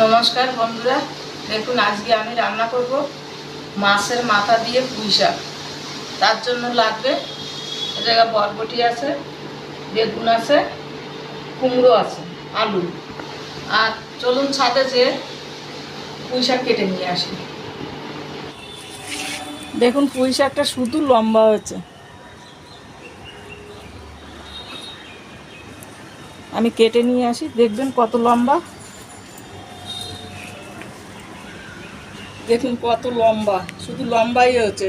নমস্কার বন্ধুরা, দেখুন আজকে আমি রান্না করব মাছের মাথা দিয়ে পুঁই শাক। তার জন্য লাগবে এ জায়গায় বরবটি আছে, বেগুন আছে, কুমড়ো আছে, আলু। আর চলুন ছাদে যে পুঁই শাক কেটে নিয়ে আসি। দেখুন পুঁই শাকটা শুধু লম্বা হয়েছে। আমি কেটে নিয়ে আসি, দেখবেন কত লম্বা। দেখুন কত লম্বা, শুধু লম্বাই হয়েছে।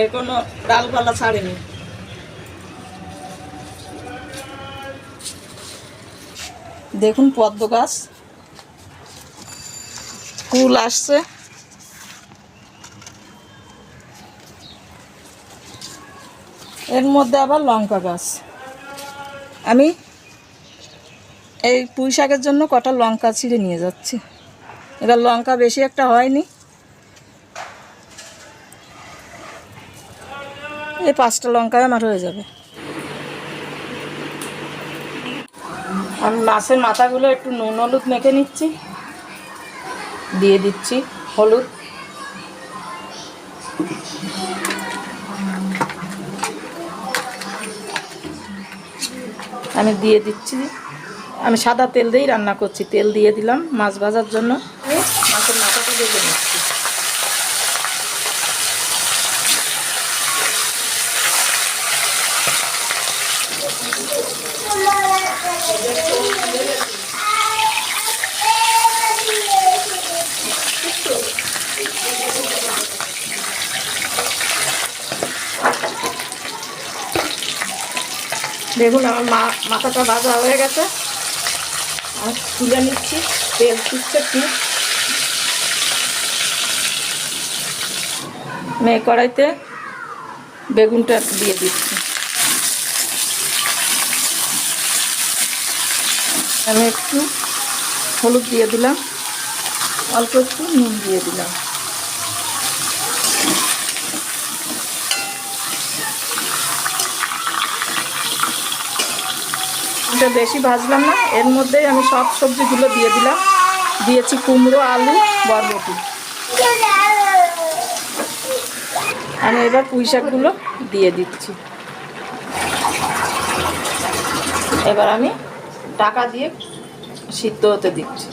এর কোনো ডালপালা ছাড়েনি। দেখুন পদ্ম গাছ। ফুল আসছে। এর মধ্যে আবার লঙ্কা গাছ। আমি এই পুঁই শাকের জন্য কটা লঙ্কা ছিঁড়ে নিয়ে যাচ্ছি। এবার লঙ্কা বেশি একটা হয়নি। এই পাঁচটা লঙ্কায় আমার হয়ে যাবে। আমি মাছের মাথাগুলো একটু নুন হলুদ মেখে নিচ্ছি। দিয়ে দিচ্ছি হলুদ। আমি দিয়ে দিচ্ছি। আমি সাদা তেল দিয়েই রান্না করছি। তেল দিয়ে দিলাম মাছ ভাজার জন্য। মাছের মাথাটা ভেজে নিচ্ছি। দেখুন, আমার মা মাথাটা ভাজা হয়ে গেছে। আর তুলে নিচ্ছি, তেল ঠিক মেয়ে কড়াইতে বেগুনটা দিয়ে দিচ্ছি। আমি একটু হলুদ দিয়ে দিলাম, অল্প একটু নুন দিয়ে দিলাম। বেশি ভাজলাম না, এর মধ্যেই আমি সব সবজিগুলো দিয়ে দিলাম। দিয়েছি কুমড়ো, আলু, বরবটি। আমি এবার পুঁই শাকগুলো দিয়ে দিচ্ছি। এবার আমি টাকা দিয়ে সিদ্ধ হতে দিচ্ছি।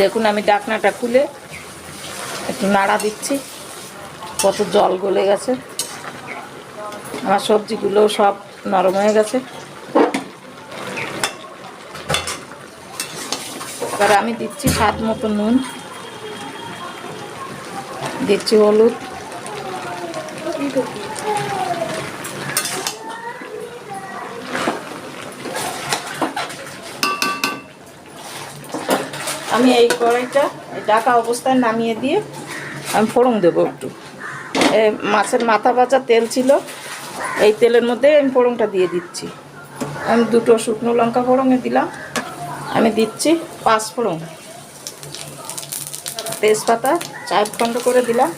দেখুন আমি ডাকনাটা খুলে একটু নাড়া দিচ্ছি। কত জল গলে গেছে। আমার সবজিগুলো সব নরম হয়ে গেছে। এবার আমি দিচ্ছি স্বাদ মতো নুন। দিচ্ছি হলুদ। আমি এই কড়াইটা ডাকা অবস্থায় নামিয়ে দিয়ে আমি ফোড়ন দেবো একটু। মাছের মাথা ভাজা তেল ছিল, এই তেলের মধ্যে আমি ফোড়নটা দিয়ে দিচ্ছি। আমি দুটো শুকনো লঙ্কা ফোড়নে দিলাম, আমি দিচ্ছি পাঁচ ফোড়ন। তেজপাতা চার খণ্ড করে দিলাম।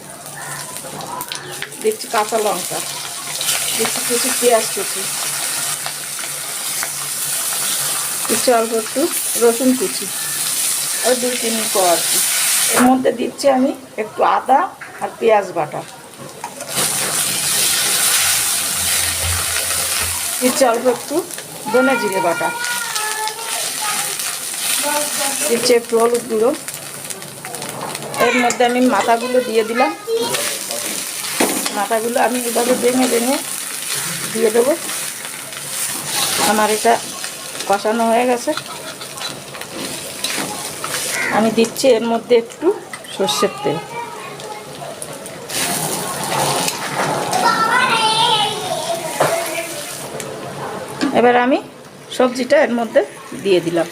দিচ্ছি কাঁচা লঙ্কা দিচ্ছি কিছু পেঁয়াজ কুচি। দিচ্ছি অল্প একটু রসুন কুচি। ওই দুই তিন কো আর কি। এর মধ্যে দিচ্ছি আমি একটু আদা আর পেঁয়াজ বাটা। দিচ্ছি অল্প একটু ধনে জিরে বাটা। দিচ্ছি একটু হলুদ গুঁড়ো। এর মধ্যে আমি মাথাগুলো দিয়ে দিলাম। মাথাগুলো আমি এভাবে ভেঙে ভেঙে দিয়ে দেবো। আমার এটা কষানো হয়ে গেছে। আমি দিচ্ছি এর মধ্যে একটু সর্ষের তেল। এবার আমি সবজিটা এর মধ্যে দিয়ে দিলাম।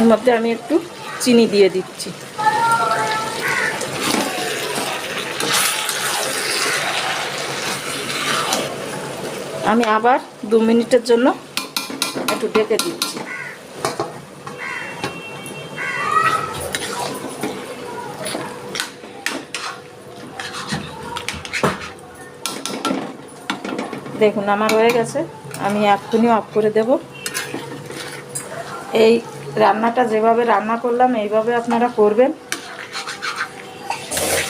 এর মধ্যে আমি একটু চিনি দিয়ে দিচ্ছি। আমি আবার দু মিনিটের জন্য একটু ডেকে দিচ্ছি। দেখুন, আমার হয়ে গেছে। আমি এক্ষুনি অফ করে দেব। এই রান্নাটা যেভাবে রান্না করলাম, এইভাবে আপনারা করবেন।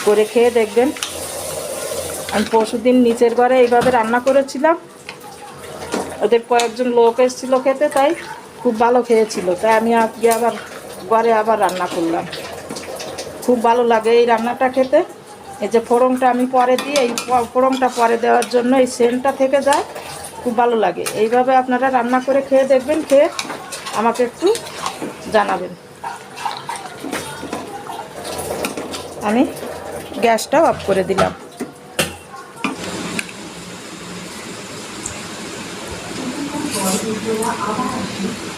করে খেয়ে দেখবেন। আমি পরশুদিন নিচের ঘরে এইভাবে রান্না করেছিলাম। ওদের কয়েকজন লোক এসেছিল খেতে, তাই খুব ভালো খেয়েছিল। তাই আমি আজকে আবার ঘরে আবার রান্না করলাম। খুব ভালো লাগে এই রান্নাটা খেতে। এই যে ফোড়নটা আমি পরে দিই, এই ফোড়নটা পরে দেওয়ার জন্য এই সেন্টটা থেকে যায়। খুব ভালো লাগে। এইভাবে আপনারা রান্না করে খেয়ে দেখবেন, খেয়ে আমাকে একটু জানাবেন। আমি গ্যাসটাও অফ করে দিলাম।